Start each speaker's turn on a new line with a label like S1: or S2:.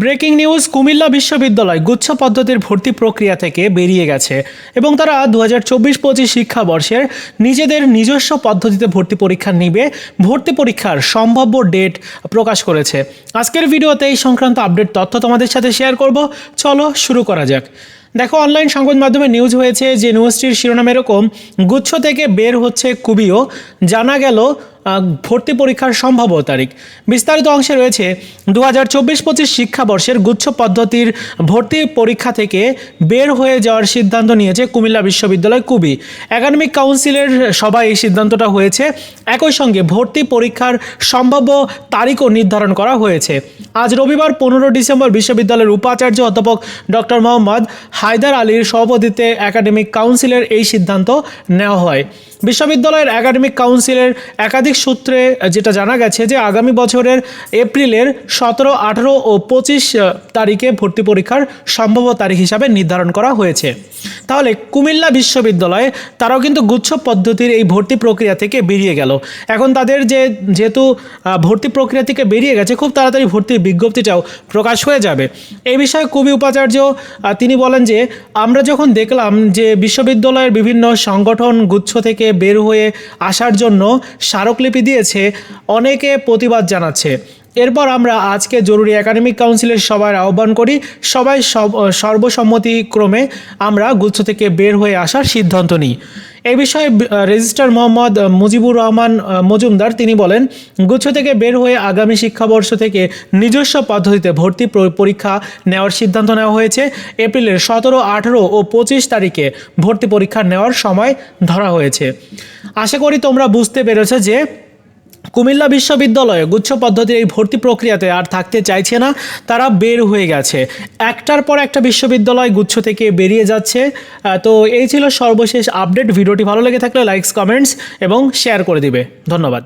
S1: Breaking news Comilla বিশ্ববিদ্যালয় গুচ্ছ পদ্ধতির ভর্তি প্রক্রিয়া থেকে বেরিয়ে গেছে এবং তারা দু হাজার চব্বিশ পঁচিশ শিক্ষাবর্ষের নিজেদের নিজস্ব পদ্ধতিতে ভর্তি পরীক্ষা নিবে। ভর্তি পরীক্ষার সম্ভাব্য ডেট প্রকাশ করেছে। আজকের ভিডিওতে এই সংক্রান্ত আপডেট তথ্য তোমাদের সাথে শেয়ার করব। চলো শুরু করা যাক। দেখো অনলাইন সংবাদ মাধ্যমে নিউজ হয়েছে যে নিউজটির শিরোনাম এরকম, গুচ্ছ থেকে বের হচ্ছে কুবিও। জানা গেল ভর্তি পরীক্ষার সম্ভাব্য তারিখ। বিস্তারিত অংশে রয়েছে দু হাজার চব্বিশ পঁচিশ শিক্ষাবর্ষের গুচ্ছ পদ্ধতির ভর্তি পরীক্ষা থেকে বের হয়ে যাওয়ার সিদ্ধান্ত নিয়েছে কুমিল্লা বিশ্ববিদ্যালয় কুবি। একাডেমিক কাউন্সিলের সভায় এই সিদ্ধান্তটা হয়েছে। একই সঙ্গে ভর্তি পরীক্ষার সম্ভাব্য তারিখও নির্ধারণ করা হয়েছে। আজ রবিবার পনেরো ডিসেম্বর বিশ্ববিদ্যালয়ের উপাচার্য অধ্যাপক ডক্টর মোহাম্মদ হায়দার আলীর সভাপতিত্বে একাডেমিক কাউন্সিলের এই সিদ্ধান্ত নেওয়া হয়। বিশ্ববিদ্যালয়ের একাডেমিক কাউন্সিলের একাধিক সূত্রে যেটা জানা গেছে যে আগামী বছরের এপ্রিলের সতেরো, আঠারো ও পঁচিশ তারিখে ভর্তি পরীক্ষার সম্ভাব্য তারিখ হিসাবে নির্ধারণ করা হয়েছে। তাহলে কুমিল্লা বিশ্ববিদ্যালয়ে তারাও কিন্তু গুচ্ছ পদ্ধতির এই ভর্তি প্রক্রিয়া থেকে বেরিয়ে গেল। এখন তাদের যে, যেহেতু ভর্তি প্রক্রিয়া থেকে বেরিয়ে গেছে, খুব তাড়াতাড়ি ভর্তির বিজ্ঞপ্তিটাও প্রকাশ হয়ে যাবে। এই বিষয়ে কবি উপাচার্য তিনি বলেন যে, আমরা যখন দেখলাম যে বিশ্ববিদ্যালয়ের বিভিন্ন সংগঠন গুচ্ছ থেকে বের হয়ে আসার জন্য স্মারকলিপি দিয়েছে অনেকে প্রতিবাদ জানাচ্ছে। এরপর আমরা আজকে জরুরি একাডেমিক কাউন্সিলের সবার আহ্বান করি। সবাই সব সর্বসম্মতিক্রমে আমরা গুচ্ছ থেকে বের হয়ে আসার সিদ্ধান্ত নিই। এ বিষয়ে রেজিস্ট্রার মোহাম্মদ মুজিবুর রহমান মজুমদার, তিনি বলেন, গুচ্ছ থেকে বের হয়ে আগামী শিক্ষাবর্ষ থেকে নিজস্ব পদ্ধতিতে ভর্তি পরীক্ষা নেওয়ার সিদ্ধান্ত নেওয়া হয়েছে। এপ্রিলের সতেরো, আঠেরো ও পঁচিশ তারিখে ভর্তি পরীক্ষা নেওয়ার সময় ধরা হয়েছে। আশা করি তোমরা বুঝতে পেরেছ যে কুমিল্লা বিশ্ববিদ্যালয়ে গুচ্ছ পদ্ধতির এই ভর্তি প্রক্রিয়াতে আর থাকতে চাইছে না, তারা বের হয়ে গেছে। একটার পর একটা বিশ্ববিদ্যালয় গুচ্ছ থেকে বেরিয়ে যাচ্ছে। তো এই ছিল সর্বশেষ আপডেট ভিডিওটি ভালো লেগে থাকলে লাইকস কমেন্টস এবং শেয়ার করে দিবে। ধন্যবাদ।